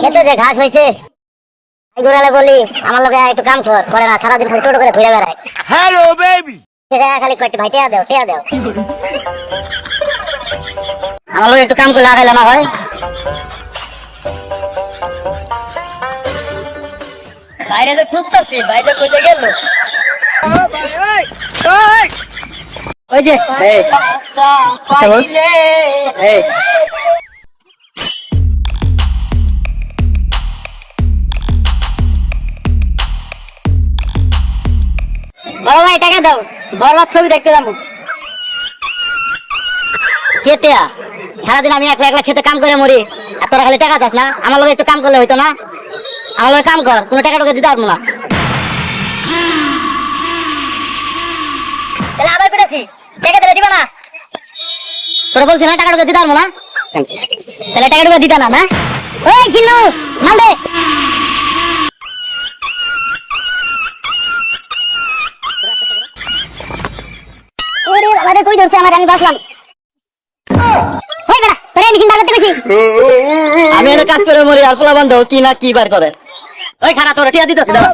খেতে যে ঘাস হয়েছে গোড়ালে বলি আমার লোকে একটু কাম কর করে না সারাদিন খালি টোটো করে ঘুরে বেড়ায়। Hello, baby. খালি কয়েকটি ভাই টেয়া দেও টেয়া দেও। আমার লোক একটু কাম করে লাগাইলে না হয় বাইরে তো খুঁজতেছি বাইরে কইতে গেল। ওই যে এই। বড় ভাই, টাকা দাও। বরবাদ ছবি দেখতে যাব। কেটিয়া সারাদিন আমি একলা একলা খেতে কাম করে মরি। আর তোরা খালি টাকা চাস না? আমার লোক একটু কাম করলে হইতো না? আমার লোক কাম কর, কোনো টাকা টাকা দিতে পারব না। তাহলে আবার করেছি। টাকা দিলে দিবা না? তোরা বলছি না টাকা টাকা দিতে পারব না? তাহলে টাকা টাকা দিতে না না? ওই জিল্লু মাল দে। ওরে কই ধরছে আমার আমি বাসলাম ওই বেটা তোরে মেশিন বাগাতে করতে কইছি আমি এনে কাজ করে মরি আর পোলা বান্ধব কি না কি বার করে। ওই খানা তোর টিয়া দিতেছি দাঁড়া.